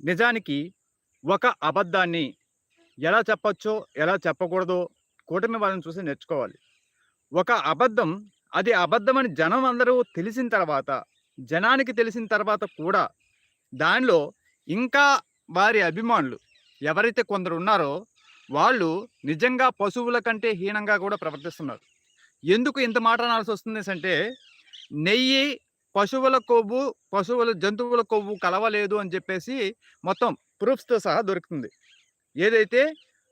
నిజానికి ఒక అబద్ధాన్ని ఎలా చెప్పచ్చో ఎలా చెప్పకూడదో కూటమి వాళ్ళని చూసి నేర్చుకోవాలి. ఒక అబద్ధం అది అబద్ధమని జనం అందరూ తెలిసిన తర్వాత, జనానికి తెలిసిన తర్వాత కూడా దానిలో ఇంకా వారి అభిమానులు ఎవరైతే కొందరు ఉన్నారో వాళ్ళు నిజంగా పశువుల కంటే హీనంగా కూడా ప్రవర్తిస్తున్నారు. ఎందుకు ఇంత మాట అనాల్సొస్తుందనేసంటే నెయ్యి, పశువుల కొవ్వు, పశువుల జంతువుల కొవ్వు కలవలేదు అని చెప్పేసి మొత్తం ప్రూఫ్స్‌తో సహా దొరుకుతుంది. ఏదైతే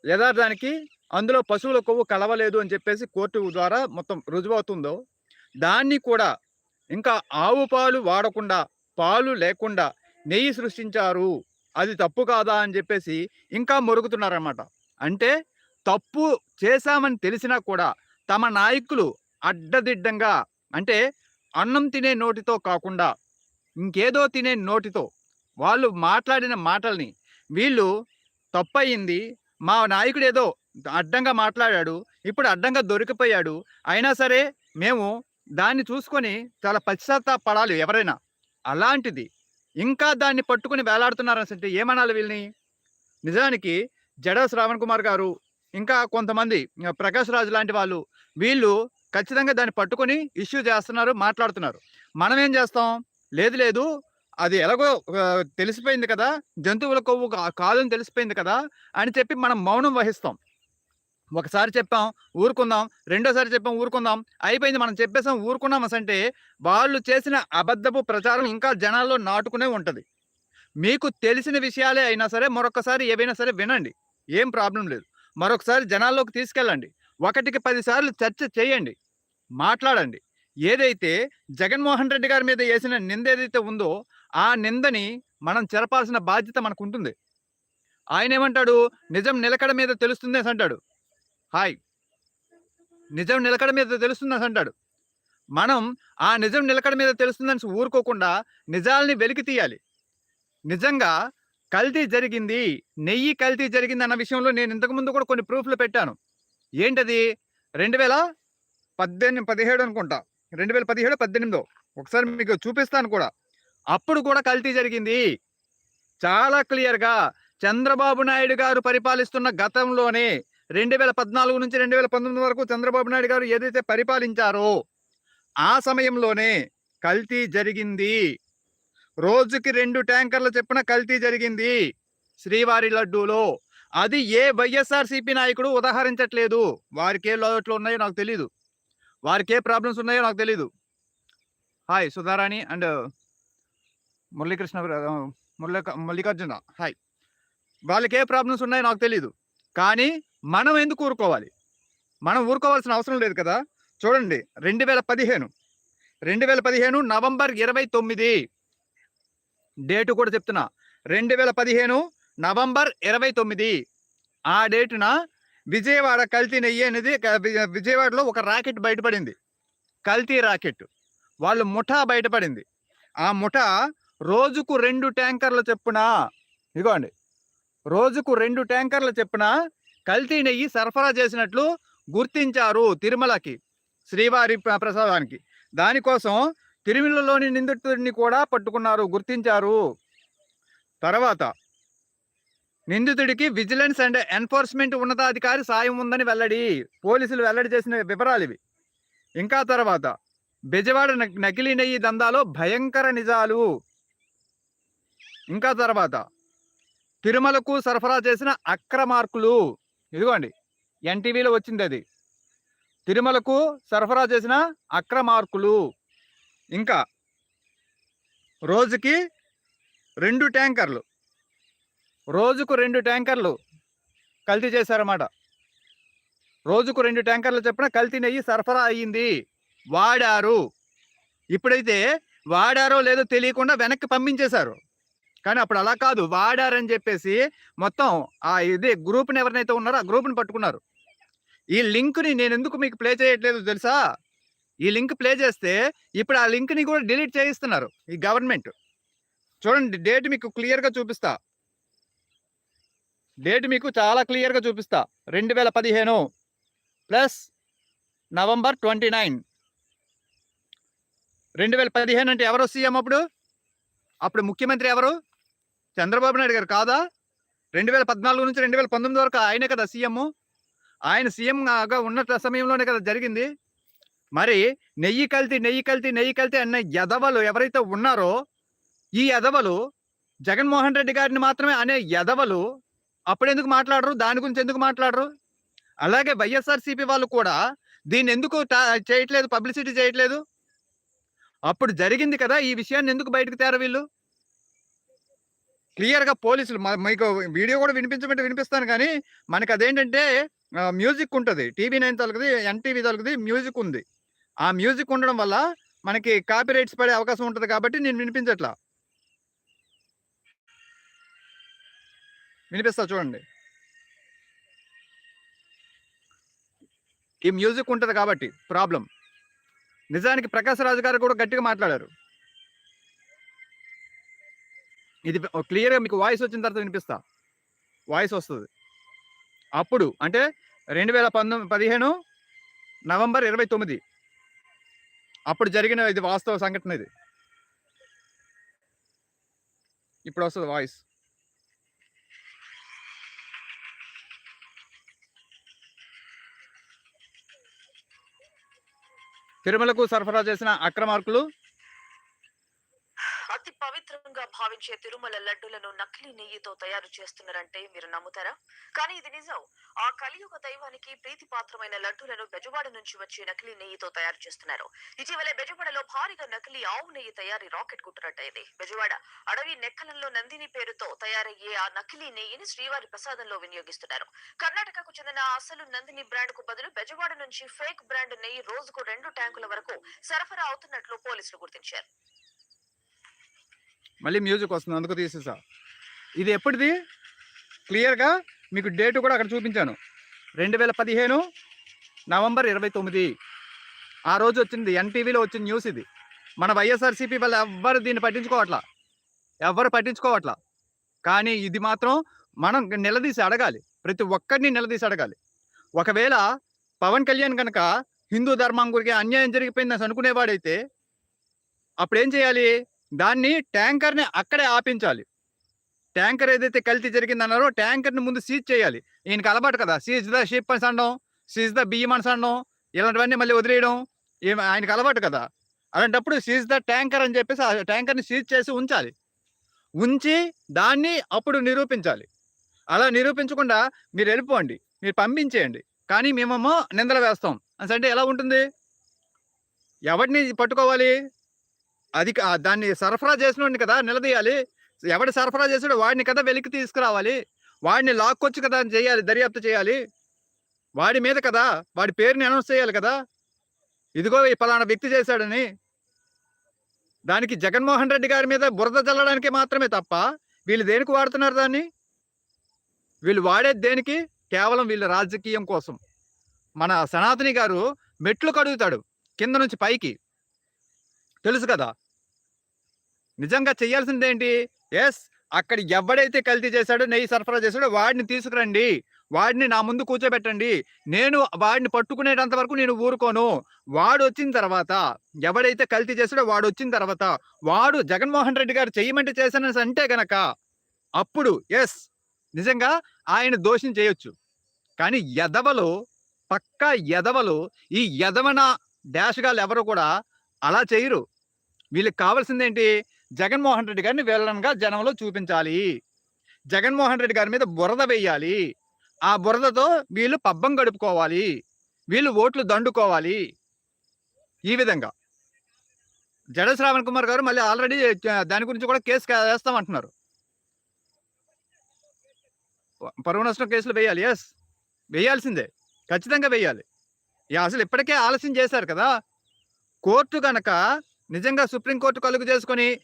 యథార్థానికి అందులో పశువుల కొవ్వు కలవలేదు అని చెప్పేసి కోర్టు ద్వారా మొత్తం రుజువవుతుందో, దాన్ని కూడా ఇంకా ఆవు పాలు వాడకుండా, పాలు లేకుండా నెయ్యి సృష్టించారు. అది తప్పు కాదా అని చెప్పేసి ఇంకా మొరుగుతున్నారన్నమాట అంటే తప్పు చేశామని తెలిసినా కూడా తమ నాయకులు అడ్డదిడ్డంగా అంటే అన్నం తినే నోటితో కాకుండా ఇంకేదో తినే నోటితో వాళ్ళు మాట్లాడిన మాటల్ని వీళ్ళు తప్పయింది. మా నాయకుడు ఏదో అడ్డంగా మాట్లాడాడు. ఇప్పుడు అడ్డంగా దొరికిపోయాడు. అయినా సరే మేము దాన్ని చూసుకొని చాలా పశ్చాత్తాపడాలి ఎవరైనా. అలాంటిది ఇంకా దాన్ని పట్టుకుని వేలాడుతున్నారనంటే ఏమనాలి వీళ్ళని? నిజానికి జడ శ్రావణ్ కుమార్ గారు, ఇంకా కొంతమంది ప్రకాష్ రాజు లాంటి వాళ్ళు వీళ్ళు ఖచ్చితంగా దాన్ని పట్టుకొని ఇష్యూ చేస్తున్నారు, మాట్లాడుతున్నారు. మనమేం చేస్తాం? లేదు లేదు అది ఎలాగో తెలిసిపోయింది కదా! జంతువుల కొవ్వు కాదని తెలిసిపోయింది కదా! అని చెప్పి మనం మౌనం వహిస్తాం. ఒకసారి చెప్పాం ఊరుకుందాం. రెండోసారి చెప్పాం ఊరుకుందాం. అయిపోయింది మనం చెప్పేసాం ఊరుకున్నాం అసంటే వాళ్ళు చేసిన అబద్ధపు ప్రచారం ఇంకా జనాల్లో నాటుకునే ఉంటుంది మీకు తెలిసిన విషయాలే అయినా సరే మరొకసారి ఏవైనా సరే వినండి. ఏం ప్రాబ్లం లేదు. మరొకసారి జనాల్లోకి తీసుకెళ్ళండి. ఒకటికి పదిసార్లు చర్చ చేయండి. మాట్లాడండి. ఏదైతే జగన్మోహన్ రెడ్డి గారి మీద ఏసిన నిందేదైతే ఉందో ఆ నిందని మనం చెరపాల్సిన బాధ్యత మనకు ఉంటుంది ఆయనేమంటాడు? నిజం నిలకడ మీద తెలుస్తుందనేసంటాడు. హాయ్! నిజం నిలకడ మీద తెలుస్తుందనేసంటాడు. మనం ఆ నిజం నిలకడ మీద తెలుస్తుందని ఊరుకోకుండా నిజాల్ని వెలికి తీయాలి. నిజంగా కల్తీ జరిగింది. నెయ్యి కల్తీ జరిగింది అన్న విషయంలో నేను ఇంతకు ముందు కూడా కొన్ని ప్రూఫ్‌లు పెట్టాను. ఏంటది? 2018 17 అనుకుంటా. 2017, 18 ఒకసారి మీకు చూపిస్తాను కూడా. అప్పుడు కూడా కల్తీ జరిగింది. చాలా క్లియర్‌గా చంద్రబాబు నాయుడు గారు పరిపాలిస్తున్న గతంలోనే 2014 నుంచి 2019 వరకు చంద్రబాబు నాయుడు గారు ఏదైతే పరిపాలించారో ఆ సమయంలోనే కల్తీ జరిగింది. రోజుకి రెండు ట్యాంకర్ల చెప్పిన కల్తీ జరిగింది. శ్రీవారి లడ్డూలో. అది ఏ వైఎస్ఆర్‌సీపీ నాయకుడు ఉదహరించట్లేదు. ఏ లోట్లు ఉన్నాయో నాకు తెలీదు. వారికే ప్రాబ్లమ్స్ ఉన్నాయో నాకు తెలీదు. హాయ్! సుధారాణి అండ్ మురళీకృష్ణ ఆహ్, మల్లికార్జున హాయ్! వాళ్ళకే ప్రాబ్లమ్స్ ఉన్నాయో నాకు తెలీదు. కానీ మనం ఎందుకు ఊరుకోవాలి? మనం ఊరుకోవాల్సిన అవసరం లేదు కదా! చూడండి 2015 2015 నవంబర్ 29 డేట్ కూడా చెప్తున్నా. 2015 నవంబర్ 29 ఆ డేటున విజయవాడ కల్తీ నెయ్యి అనేది విజయవాడలో ఒక రాకెట్ బయటపడింది. కల్తీ రాకెట్. వాళ్ళ ముఠా బయటపడింది. ఆ ముఠా రోజుకు రెండు ట్యాంకర్లు చెప్పున ఇదిగోండి. రోజుకు రెండు ట్యాంకర్ల చెప్పున కల్తీ నెయ్యి సరఫరా చేసినట్లు గుర్తించారు తిరుమలకి. శ్రీవారి ప్ర ప్రసాదానికి. దానికోసం తిరుమలలోని నిందితుడిని కూడా పట్టుకున్నారు. గుర్తించారు. తర్వాత నిందితుడికి విజిలెన్స్ అండ్ ఎన్ఫోర్స్‌మెంట్ ఉన్నతాధికారి సాయం ఉందని వెల్లడి. పోలీసులు వెల్లడి చేసిన వివరాలివి. ఇంకా తర్వాత బెజవాడ నకిలీ నెయ్యి దందాలో భయంకర నిజాలు. ఇంకా తర్వాత తిరుమలకు సరఫరా చేసిన అక్రమార్కులు. ఇదిగోండి. ఎన్‌టీవీలో వచ్చింది అది తిరుమలకు సరఫరా చేసిన అక్రమార్కులు. ఇంకా రోజుకి రెండు ట్యాంకర్లు. రోజుకు రెండు ట్యాంకర్లు కల్తీ చేశారన్నమాట. రోజుకు రెండు ట్యాంకర్లు చెప్పిన కల్తీ నెయ్యి సరఫరా అయ్యింది. వాడారు. ఇప్పుడైతే వాడారో లేదో తెలియకుండా వెనక్కి పంపించేశారు. కానీ అప్పుడు అలా కాదు. వాడారని చెప్పేసి మొత్తం ఆ ఇది గ్రూప్‌ని ఎవరినైతే ఉన్నారో ఆ గ్రూప్‌ని పట్టుకున్నారు. ఈ లింక్‌ని నేను ఎందుకు మీకు ప్లే చేయట్లేదు తెలుసా? ఈ లింక్ ప్లే చేస్తే ఇప్పుడు ఆ లింక్‌ని కూడా డిలీట్ చేయిస్తున్నారు ఈ గవర్నమెంట్. చూడండి డేట్ మీకు క్లియర్‌గా చూపిస్తా. డేట్ మీకు చాలా క్లియర్‌గా చూపిస్తా. 2015 ప్లస్ నవంబర్ 29 2015 అంటే ఎవరు సీఎం అప్పుడు? అప్పుడు ముఖ్యమంత్రి ఎవరు? చంద్రబాబు నాయుడు గారు కాదా రెండు వేల పద్నాలుగు నుంచి రెండు వేల పంతొమ్మిది వరకు ఆయనే కదా సీఎం ఆయన సీఎంగా ఉన్న సమయంలోనే కదా జరిగింది మరి నెయ్యి కల్తీ నెయ్యి కల్తీ నెయ్యి కల్తీ అన్న ఎదవలు ఎవరైతే ఉన్నారో ఈ ఎదవలు జగన్మోహన్ రెడ్డి గారిని మాత్రమే అనే అప్పుడు ఎందుకు మాట్లాడరు? దాని గురించి ఎందుకు మాట్లాడరు? అలాగే వైఎస్ఆర్సీపీ వాళ్ళు కూడా దీన్ని ఎందుకు చేయట్లేదు పబ్లిసిటీ చేయట్లేదు? అప్పుడు జరిగింది కదా ఈ విషయాన్ని ఎందుకు బయటకు తేరు వీళ్ళు? క్లియర్గా పోలీసులు మీకు వీడియో కూడా వినిపించమంటే వినిపిస్తాను కానీ మనకి అదేంటంటే మ్యూజిక్ ఉంటుంది. టీవీ నైన్ తొలగది ఎన్టీవీ తొలగది మ్యూజిక్ ఉంది. ఆ మ్యూజిక్ ఉండడం వల్ల మనకి కాపీ రైట్స్ పడే అవకాశం ఉంటుంది కాబట్టి నేను వినిపించట్లా. వినిపిస్తా చూడండి. ఈ మ్యూజిక్ ఉంటుంది కాబట్టి ప్రాబ్లం. నిజానికి ప్రకాశ్ రాజు గారు కూడా గట్టిగా మాట్లాడారు. ఇది క్లియర్గా మీకు వాయిస్ వచ్చిన తర్వాత వినిపిస్తా. వాయిస్ వస్తుంది. అప్పుడు అంటే రెండు వేల పంతొమ్మిది పదిహేను నవంబర్ ఇరవై తొమ్మిది. అప్పుడు జరిగిన ఇది వాస్తవ సంఘటన ఇది. ఇప్పుడు వస్తుంది వాయిస్. తిరుమలకు సరఫరా చేసిన అక్రమార్కులు అతి పవిత్రంగా భావించే తిరుమల లడ్డులను నకిలీ నెయ్యితో చేస్తున్నారంటే మీరు నమ్ముతారా? కానీ ఇది నిజం. ఆ కలియుగ దైవానికి ప్రీతిపాత్రమైన లడ్డులను బెజవాడ నుంచి వచ్చే నకిలీ నెయ్యితో తయారు చేస్తున్నారు. ఇటీవలే బెజవాడలో భారీగా నకిలీ ఆవు నెయ్యి తయారీ రాకెట్ కుట్టినట్టయింది బెజవాడ అడవి నెక్కలంలో నందిని పేరుతో తయారయ్యే ఆ నకిలీ నెయ్యిని శ్రీవారి ప్రసాదంలో వినియోగిస్తున్నారు. కర్ణాటకకు చెందిన అసలు నందిని బ్రాండ్కు బదులు బెజవాడ నుంచి ఫేక్ బ్రాండ్ నెయ్యి రోజుకు రెండు ట్యాంకుల వరకు సరఫరా అవుతున్నట్లు పోలీసులు గుర్తించారు. మళ్ళీ మ్యూజిక్ వస్తుంది. అందుకు తీసేసా. ఇది ఎప్పటిది క్లియర్గా మీకు డేట్ కూడా అక్కడ చూపించాను. రెండు వేల పదిహేను నవంబర్ ఇరవై తొమ్మిది. ఆ రోజు వచ్చింది ఎన్టీవీలో వచ్చిన న్యూస్ ఇది. మన వైఎస్ఆర్సీపీ వాళ్ళు ఎవ్వరు దీన్ని పట్టించుకోవట్లా. ఎవ్వరు పట్టించుకోవట్లా. కానీ ఇది మాత్రం మనం నిలదీసి అడగాలి. ప్రతి ఒక్కరిని నిలదీసి అడగాలి. ఒకవేళ పవన్ కళ్యాణ్ కనుక హిందూ ధర్మం గురికి అన్యాయం జరిగిపోయిందని అనుకునేవాడైతే అప్పుడు ఏం చేయాలి? దాన్ని ట్యాంకర్ని అక్కడే ఆపించాలి. ట్యాంకర్ ఏదైతే కల్తీ జరిగిందన్నారో ట్యాంకర్ని ముందు సీజ్ చేయాలి. ఈయనకి అలవాటు కదా. సీజ్ ద షిప్ అని అనడం సీజ్ ద బియ్యం అని అనడం ఇలాంటివన్నీ మళ్ళీ వదిలేయడం ఏం ఆయనకి అలవాటు కదా. అలాంటప్పుడు సీజ్ ద ట్యాంకర్ అని చెప్పేసి ఆ ట్యాంకర్ని సీజ్ చేసి ఉంచాలి. ఉంచి దాన్ని అప్పుడు నిరూపించాలి. అలా నిరూపించకుండా మీరు వెళ్ళిపోండి మీరు పంపించేయండి. కానీ మేమేమో నిందలు వేస్తాం. అని అంటే ఎలా ఉంటుంది? ఎవరిని పట్టుకోవాలి? అది కా- దాన్ని సరఫరా చేసినోడిని కదా నిలదీయాలి. ఎవడు సరఫరా చేసాడో వాడిని కదా వెలికి తీసుకురావాలి. వాడిని లాక్కొచ్చి కదా అని చేయాలి దర్యాప్తు చేయాలి. వాడి మీద కదా వాడి పేరుని అనౌన్స్ చేయాలి కదా. ఇదిగో ఈ పలానా వ్యక్తి చేశాడని. దానికి జగన్మోహన్ రెడ్డి గారి మీద బురద చల్లడానికి మాత్రమే తప్ప వీళ్ళు దేనికి వాడుతున్నారు దాన్ని? వీళ్ళు వాడేది దేనికి? కేవలం వీళ్ళ రాజకీయం కోసం. మన సనాతని గారు మెట్లు కడుగుతాడు కింద నుంచి పైకి. తెలుసు కదా. నిజంగా చేయాల్సిందేంటి? ఎస్ అక్కడ ఎవడైతే కల్తీ చేశాడో నెయ్యి సరఫరా చేశాడో వాడిని తీసుకురండి. వాడిని నా ముందు కూర్చోబెట్టండి. నేను వాడిని పట్టుకునేటంత వరకు నేను ఊరుకోను. వాడు వచ్చిన తర్వాత ఎవడైతే కల్తీ చేశాడో వాడు వచ్చిన తర్వాత వాడు జగన్మోహన్ రెడ్డి గారు చేయమంటే చేశానని అంటే గనక అప్పుడు ఎస్ నిజంగా ఆయన దోషం చేయొచ్చు. కానీ ఎదవలు పక్కా ఎదవలు ఈ ఎదవన డాష్గాలు ఎవరు కూడా అలా చేయరు. వీళ్ళకి కావాల్సిందేంటి? జగన్మోహన్ రెడ్డి గారిని విలన్గా జనంలో చూపించాలి. జగన్మోహన్ రెడ్డి గారి మీద బురద వేయాలి. ఆ బురదతో వీళ్ళు పబ్బం గడుపుకోవాలి. వీళ్ళు ఓట్లు దండుకోవాలి. ఈ విధంగా. జడ శ్రావణ్ కుమార్ గారు మళ్ళీ ఆల్రెడీ దాని గురించి కూడా కేసు వేస్తామంటున్నారు. పరువు నష్టం కేసులు వేయాలి. ఎస్ వేయాల్సిందే. ఖచ్చితంగా వేయాలి. అసలు ఇప్పటికే ఆలస్యం చేశారు కదా. కోర్టు కనుక నిజంగా సుప్రీంకోర్టు కలుగు చేసుకొని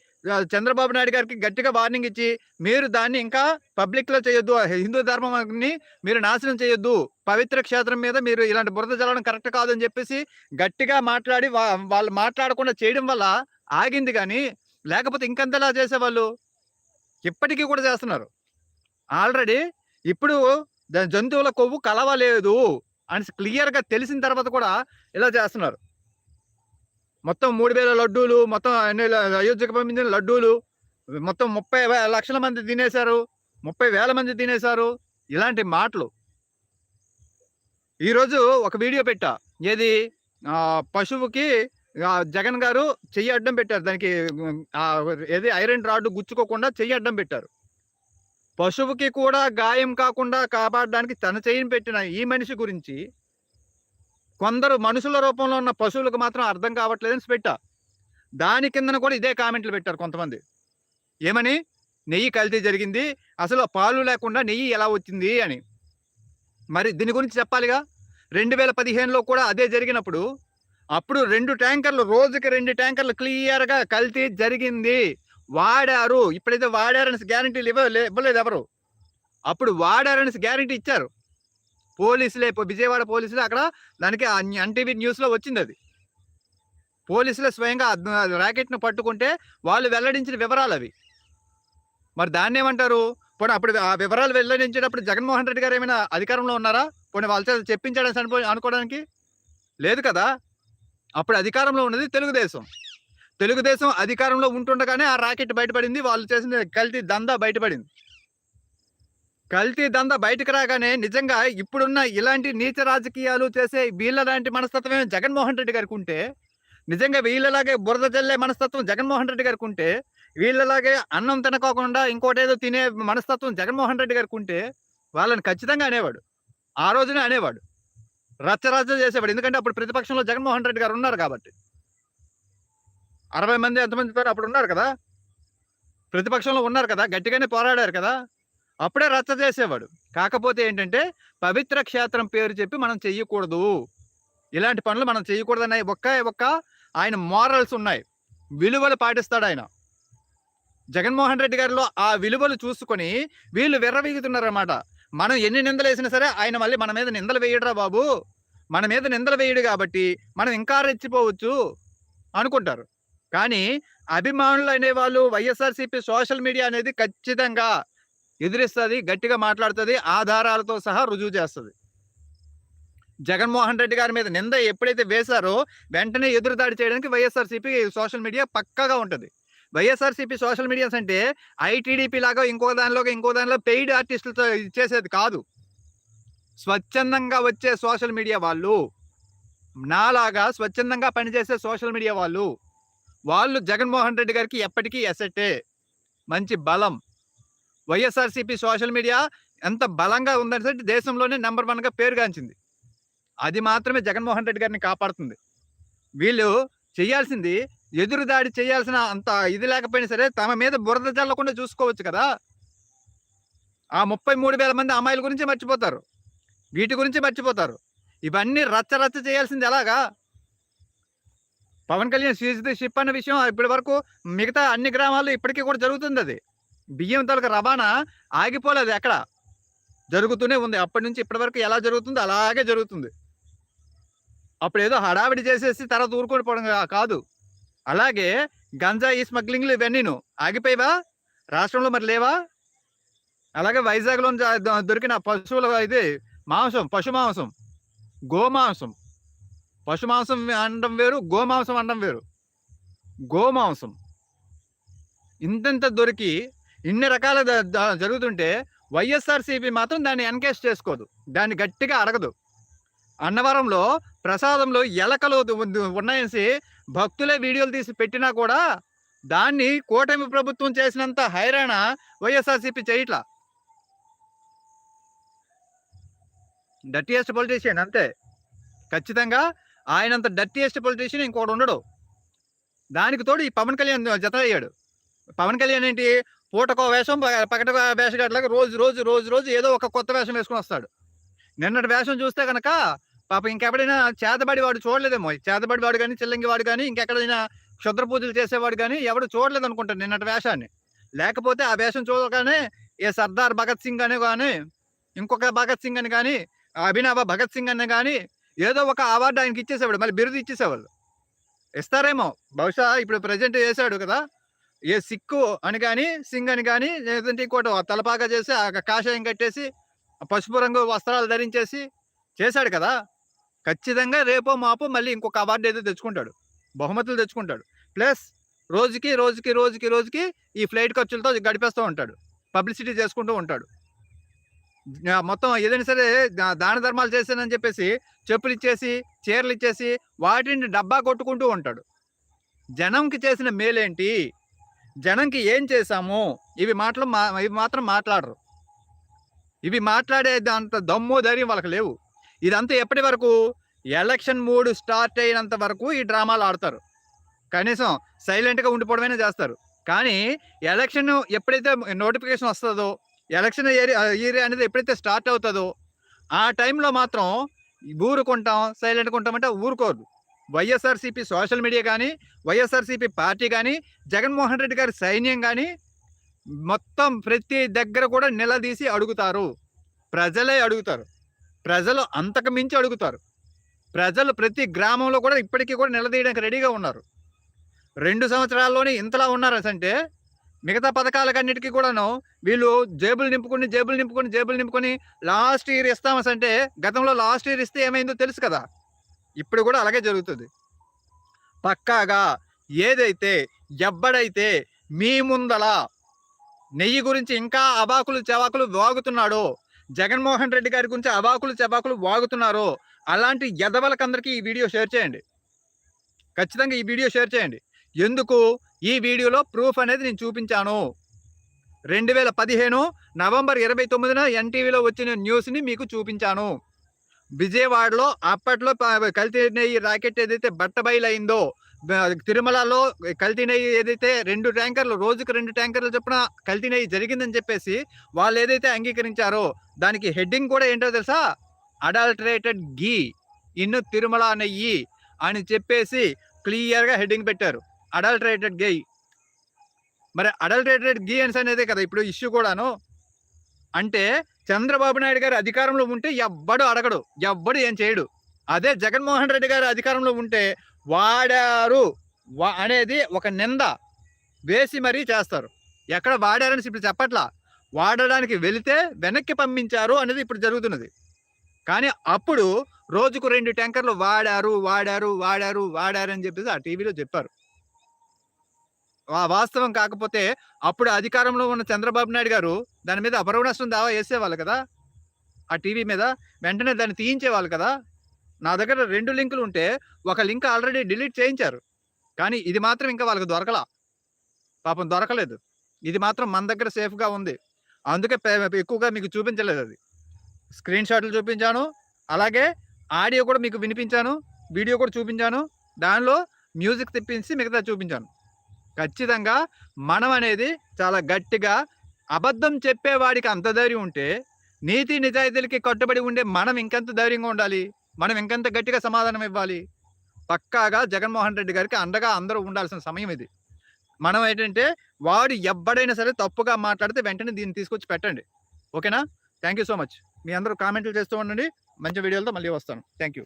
చంద్రబాబు నాయుడు గారికి గట్టిగా వార్నింగ్ ఇచ్చి మీరు దాన్ని ఇంకా పబ్లిక్లో చేయొద్దు హిందూ ధర్మాన్ని మీరు నాశనం చేయొద్దు పవిత్ర క్షేత్రం మీద మీరు ఇలాంటి బురద చల్లడం కరెక్ట్ కాదని చెప్పేసి గట్టిగా మాట్లాడి వాళ్ళు మాట్లాడకుండా చేయడం వల్ల ఆగింది కానీ లేకపోతే ఇంకెంతలా చేసేవాళ్ళు? ఇప్పటికీ కూడా చేస్తున్నారు. ఆల్రెడీ ఇప్పుడు జంతువుల కొవ్వు కలవలేదు అని క్లియర్గా తెలిసిన తర్వాత కూడా ఇలా చేస్తున్నారు. మొత్తం మూడు వేల లడ్డూలు మొత్తం అన్ని అయోధ్యకు పంపించిన లడ్డూలు మొత్తం ముప్పై లక్షల మంది తినేశారు ముప్పై వేల మంది తినేశారు ఇలాంటి మాటలు. ఈరోజు ఒక వీడియో పెట్టా. ఏది? పశువుకి జగన్ గారు చెయ్యి అడ్డం పెట్టారు. దానికి ఏది? ఐరన్ రాడ్ గుచ్చుకోకుండా చెయ్యి అడ్డం పెట్టారు. పశువుకి కూడా గాయం కాకుండా కాపాడడానికి తన చెయ్యిని పెట్టిన ఈ మనిషి గురించి కొందరు మనుషుల రూపంలో ఉన్న పశువులకు మాత్రం అర్థం కావట్లేదని పెట్టా దాని కిందన కూడా ఇదే కామెంట్లు పెట్టారు కొంతమంది. ఏమని? నెయ్యి కల్తీ జరిగింది. అసలు పాలు లేకుండా నెయ్యి ఎలా వచ్చింది అని. మరి దీని గురించి చెప్పాలిగా? రెండు వేల పదిహేనులో కూడా అదే జరిగినప్పుడు అప్పుడు రెండు ట్యాంకర్లు రోజుకి రెండు ట్యాంకర్లు క్లియర్గా కల్తీ జరిగింది. వాడారు. ఇప్పుడైతే వాడారని గ్యారంటీలు ఇవ్వ ఇవ్వలేదు ఎవరు. అప్పుడు వాడారని గ్యారంటీ ఇచ్చారు. పోలీసులే విజయవాడ పోలీసులు అక్కడ దానికి ఎన్టీవీ న్యూస్లో వచ్చింది అది పోలీసులే స్వయంగా ర్యాకెట్ను పట్టుకుంటే వాళ్ళు వెల్లడించిన వివరాలు అవి మరి దాన్ని ఏమంటారు పోనీ అప్పుడు ఆ వివరాలు వెల్లడించేటప్పుడు జగన్మోహన్ రెడ్డి గారు ఏమైనా అధికారంలో ఉన్నారా? పోనీ వాళ్ళ చేత చెప్పించాడని అనుకోవడానికి? లేదు కదా? అప్పుడు అధికారంలో ఉన్నది తెలుగుదేశం. తెలుగుదేశం అధికారంలో ఉంటుండగానే ఆ రాకెట్ బయటపడింది వాళ్ళు చేసిన కల్తీ దందా బయటపడింది. కల్తీ దంద బయటకు రాగానే నిజంగా ఇప్పుడున్న ఇలాంటి నీచ రాజకీయాలు చేసే వీళ్ళ లాంటి మనస్తత్వమే జగన్మోహన్ రెడ్డి గారికి ఉంటే నిజంగా వీళ్ళలాగే బురద జల్లే మనస్తత్వం జగన్మోహన్ రెడ్డి గారికి ఉంటే వీళ్ళలాగే అన్నం తినకోకుండా ఇంకోటేదో తినే మనస్తత్వం జగన్మోహన్ రెడ్డి గారికి ఉంటే వాళ్ళని ఖచ్చితంగా అనేవాడు. ఆ రోజునే అనేవాడు. రచ్చరచ్చ చేసేవాడు. ఎందుకంటే అప్పుడు ప్రతిపక్షంలో జగన్మోహన్ రెడ్డి గారు ఉన్నారు కాబట్టి. అరవై మంది ఎంతమంది పేరు అప్పుడు ఉన్నారు కదా. ప్రతిపక్షంలో ఉన్నారు కదా. గట్టిగానే పోరాడారు కదా. అప్పుడే రచ్చ చేసేవాడు. కాకపోతే ఏంటంటే పవిత్ర క్షేత్రం పేరు చెప్పి మనం చెయ్యకూడదు. ఇలాంటి పనులు మనం చేయకూడదనే ఒక్క ఒక్క ఆయన మోరల్స్ ఉన్నాయి. విలువలు పాటిస్తాడు ఆయన జగన్మోహన్ రెడ్డి గారిలో ఆ విలువలు చూసుకొని వీళ్ళు విర్రవీగుతున్నారన్నమాట. మనం ఎన్ని నిందలు వేసినా సరే ఆయన మళ్ళీ మన మీద నిందలు వేయడరా బాబు. మన మీద నిందలు వేయడు కాబట్టి మనం ఇంకా రెచ్చిపోవచ్చు అనుకుంటారు. కానీ అభిమానులు అనేవాళ్ళు వైఎస్ఆర్సీపీ సోషల్ మీడియా అనేది ఖచ్చితంగా ఎదిరిస్తుంది గట్టిగా మాట్లాడుతుంది ఆధారాలతో సహా రుజువు చేస్తుంది. జగన్మోహన్ రెడ్డి గారి మీద నింద ఎప్పుడైతే వేశారో వెంటనే ఎదురుదాడి చేయడానికి వైఎస్ఆర్సీపీ సోషల్ మీడియా పక్కాగా ఉంటుంది. వైఎస్ఆర్సీపీ సోషల్ మీడియాస్ అంటే ఐటీడీపీ లాగా ఇంకో దానిలో ఇంకో దానిలో పెయిడ్ ఆర్టిస్టులతో చేసేది కాదు. స్వచ్ఛందంగా వచ్చే సోషల్ మీడియా వాళ్ళు నాలాగా స్వచ్ఛందంగా పనిచేసే సోషల్ మీడియా వాళ్ళు వాళ్ళు జగన్మోహన్ రెడ్డి గారికి ఎప్పటికీ ఎసెట్టే మంచి బలం. వైఎస్ఆర్సీపీ సోషల్ మీడియా ఎంత బలంగా ఉందంటే దేశంలోనే నెంబర్ వన్గా పేరుగాంచింది. అది మాత్రమే జగన్మోహన్ రెడ్డి గారిని కాపాడుతుంది. వీళ్ళు చేయాల్సింది ఎదురు దాడి చేయాల్సిన అంత ఇది లేకపోయినా సరే తమ మీద బురద చల్లకుండా చూసుకోవచ్చు కదా. ఆ ముప్పై మూడు వేల మంది అమ్మాయిల గురించి మర్చిపోతారు. వీటి గురించి మర్చిపోతారు. ఇవన్నీ రచ్చ రచ్చ చేయాల్సింది ఎలాగా? Pawan Kalyan seize the ship అన్న విషయం ఇప్పటి వరకు మిగతా అన్ని గ్రామాల్లో ఇప్పటికీ కూడా జరుగుతుంది అది. బియ్యం తాలూకా రవాణా ఆగిపోలేదు ఎక్కడ? జరుగుతూనే ఉంది. అప్పటి నుంచి ఇప్పటి వరకు ఎలా జరుగుతుందో అలాగే జరుగుతుంది. అప్పుడు ఏదో హడావిడి చేసేసి తర్వాత ఊరుకొని పోవడం కాదు. అలాగే గంజాయి స్మగ్లింగ్లు ఇవన్నీను ఆగిపోయావా? రాష్ట్రంలో మరి లేవా? అలాగే వైజాగ్లో దొరికిన పశువుల ఇది మాంసం పశు మాంసం గోమాంసం. పశు మాంసం అనడం వేరు గోమాంసం అనడం వేరు. గోమాంసం. ఇంతెంత దొరికి ఇన్ని రకాల జరుగుతుంటే వైఎస్ఆర్సీపీ మాత్రం దాన్ని ఎన్కేజ్ చేసుకోదు. దాన్ని గట్టిగా అడగదు. అన్నవరంలో ప్రసాదంలో ఎలకలు ఉన్నాయనేసి ఉన్నాయని భక్తులే వీడియోలు తీసి పెట్టినా కూడా దాన్ని కూటమి ప్రభుత్వం చేసినంత హైరాణ వైఎస్ఆర్సీపీ చేయట్లా. డర్టీయెస్ట్ పొలిటీషియన్ అంతే. ఖచ్చితంగా ఆయనంత డర్టీయెస్ట్ పొలిటీషియన్ ఇంకోటి ఉండడు. దానికి తోడు ఈ పవన్ కళ్యాణ్ జత అయ్యాడు పవన్ కళ్యాణ్ ఏంటి? పూటకో వేషం ప- పగటకో వేషగాట్లాగా రోజు రోజు రోజు రోజు ఏదో ఒక కొత్త వేషం వేసుకొని వస్తాడు. నిన్నటి వేషం చూస్తే కనుక పాప ఇంకెక్కడైనా చేతబడి వాడు చూడలేదేమో. చేతబడి వాడు కానీ చిల్లంగి వాడు కానీ ఇంకెక్కడైనా క్షుద్ర పూజలు చేసేవాడు కానీ ఎవడు చూడలేదు అనుకుంటాడు నిన్నటి వేషాన్ని. లేకపోతే ఆ వేషం చూడగానే ఏ సర్దార్ భగత్ సింగ్ అని కానీ ఇంకొక భగత్ సింగ్ అని కానీ అభినవ భగత్ సింగ్ అని కానీ ఏదో ఒక అవార్డు ఆయనకి ఇచ్చేసేవాడు. మళ్ళీ బిరుదు ఇచ్చేసేవాళ్ళు. ఇస్తారేమో. బహుశా ఇప్పుడు ప్రజెంట్ చేశాడు కదా. ఏ సిక్కు అని కానీ సింగ్ అని కానీ లేదంటే ఇంకోటి తలపాగా చేసి ఆ కాషాయం కట్టేసి పసుపు రంగు వస్త్రాలు ధరించేసి చేశాడు కదా. ఖచ్చితంగా రేపో మాపో మళ్ళీ ఇంకొక అవార్డు ఏదో తెచ్చుకుంటాడు. బహుమతులు తెచ్చుకుంటాడు. ప్లస్ రోజుకి రోజుకి రోజుకి రోజుకి ఈ ఫ్లైట్ ఖర్చులతో గడిపేస్తూ ఉంటాడు. పబ్లిసిటీ చేసుకుంటూ ఉంటాడు. మొత్తం ఏదైనా సరే దాన ధర్మాలు చేశానని చెప్పేసి చెప్పులు ఇచ్చేసి చీరలు ఇచ్చేసి వాటిని డబ్బా కొట్టుకుంటూ ఉంటాడు. జనంకి చేసిన మేలేంటి? జనంకి ఏం చేశాము? ఇవి మాటలు మా ఇవి మాత్రం మాట్లాడరు. ఇవి మాట్లాడే అంత దమ్ము ధైర్యం వాళ్ళకి లేవు. ఇదంతా ఎప్పటి వరకు? ఎలక్షన్ మూడు స్టార్ట్ అయినంత వరకు ఈ డ్రామాలు ఆడతారు. కనీసం సైలెంట్గా ఉండిపోవడమైనా చేస్తారు. కానీ ఎలక్షన్ ఎప్పుడైతే నోటిఫికేషన్ వస్తుందో ఎలక్షన్ ఏరియా ఏరియా అనేది ఎప్పుడైతే స్టార్ట్ అవుతుందో ఆ టైంలో మాత్రం ఊరుకుంటాం సైలెంట్గా ఉంటామంటే ఊరుకోరు. వైఎస్ఆర్సీపీ సోషల్ మీడియా కానీ వైఎస్ఆర్సీపీ పార్టీ కానీ జగన్మోహన్ రెడ్డి గారి సైన్యం కానీ మొత్తం ప్రతి దగ్గర కూడా నిలదీసి అడుగుతారు. ప్రజలే అడుగుతారు. ప్రజలు అంతకు మించి అడుగుతారు. ప్రజలు ప్రతి గ్రామంలో కూడా ఇప్పటికీ కూడా నిలదీయడానికి రెడీగా ఉన్నారు. రెండు సంవత్సరాల్లోనే ఇంతలా ఉన్నారంటే మిగతా పథకాలకన్నిటికీ కూడాను వీళ్ళు జేబులు నింపుకుని జేబులు నింపుకుని జేబులు నింపుకొని లాస్ట్ ఇయర్ ఇస్తామంటే గతంలో లాస్ట్ ఇయర్ ఇస్తే ఏమైందో తెలుసు కదా. ఇప్పుడు కూడా అలాగే జరుగుతుంది. పక్కాగా ఏదైతే ఎవ్వడైతే మీ ముందల నెయ్యి గురించి ఇంకా అబాకులు చవాకులు వాగుతున్నాడో జగన్మోహన్ రెడ్డి గారి గురించి అబాకులు చబాకులు వాగుతున్నారో అలాంటి ఎదవలకందరికీ ఈ వీడియో షేర్ చేయండి. ఖచ్చితంగా ఈ వీడియో షేర్ చేయండి. ఎందుకు? ఈ వీడియోలో ప్రూఫ్ అనేది నేను చూపించాను. రెండు వేల పదిహేను నవంబర్ ఇరవై తొమ్మిదిన ఎన్టీవీలో వచ్చిన న్యూస్ని మీకు చూపించాను. విజయవాడలో అప్పట్లో కల్తీ నెయ్యి రాకెట్ ఏదైతే బట్టబయలైందో బ- తిరుమలలో కల్తీ నెయ్యి ఏదైతే రెండు ట్యాంకర్లు రోజుకు రెండు ట్యాంకర్లు చొప్పున కల్తీ నెయ్యి జరిగిందని చెప్పేసి వాళ్ళు ఏదైతే అంగీకరించారో దానికి హెడ్డింగ్ కూడా ఏంటో తెలుసా? అడల్టరేటెడ్ గీ ఇన్ను తిరుమల నెయ్యి అని చెప్పేసి క్లియర్గా హెడ్డింగ్ పెట్టారు. అడల్టరేటెడ్ గీ మరి అడల్టరేటెడ్ గీ అని అనేది కదా ఇప్పుడు ఇష్యూ కూడాను. అంటే చంద్రబాబు నాయుడు గారు అధికారంలో ఉంటే ఎవ్వడు అడగడు ఎవ్వడు ఏం చేయడు. అదే జగన్మోహన్ రెడ్డి గారు అధికారంలో ఉంటే వాడారు వా- అనేది ఒక నింద వేసి మరీ చేస్తారు. ఎక్కడ వాడారని ఇప్పుడు చెప్పట్లా. వాడడానికి వెళితే వెనక్కి పంపించారు అనేది ఇప్పుడు జరుగుతున్నది. కానీ అప్పుడు రోజుకు రెండు ట్యాంకర్లు వాడారు వాడారు వాడారు వాడారు అని చెప్పేసి ఆ టీవీలో చెప్పారు. వాస్తవం కాకపోతే అప్పుడు అధికారంలో ఉన్న చంద్రబాబు నాయుడు గారు దాని మీద అపరవ నష్టం దావా వేసేవాళ్ళు కదా? ఆ టీవీ మీద వెంటనే దాన్ని తీయించేవాళ్ళు కదా? నా దగ్గర రెండు లింకులు ఉంటే ఒక లింక్ ఆల్రెడీ డిలీట్ చేయించారు. కానీ ఇది మాత్రం ఇంకా వాళ్ళకి దొరకలా. పాపం దొరకలేదు. ఇది మాత్రం మన దగ్గర సేఫ్గా ఉంది. అందుకే ఎక్కువగా మీకు చూపించలేదు అది. స్క్రీన్ షాట్లు చూపించాను అలాగే ఆడియో కూడా మీకు వినిపించాను వీడియో కూడా చూపించాను దానిలో మ్యూజిక్ తెప్పించి మిగతా చూపించాను. ఖచ్చితంగా మనం అనేది చాలా గట్టిగా అబద్ధం చెప్పేవాడికి అంత ధైర్యం ఉంటే నీతి నిజాయితీలకి కట్టుబడి ఉండే మనం ఇంకెంత ధైర్యంగా ఉండాలి? మనం ఇంకెంత గట్టిగా సమాధానం ఇవ్వాలి? పక్కాగా జగన్మోహన్ రెడ్డి గారికి అండగా అందరూ ఉండాల్సిన సమయం ఇది. మనం ఏంటంటే వాడు ఎవ్వడైనా సరే తప్పుగా మాట్లాడితే వెంటనే దీన్ని తీసుకొచ్చి పెట్టండి. ఓకేనా? Thank you so much. మీ అందరూ కామెంట్లు చేస్తూ ఉండండి. మంచి వీడియోలతో మళ్ళీ వస్తాను. Thank you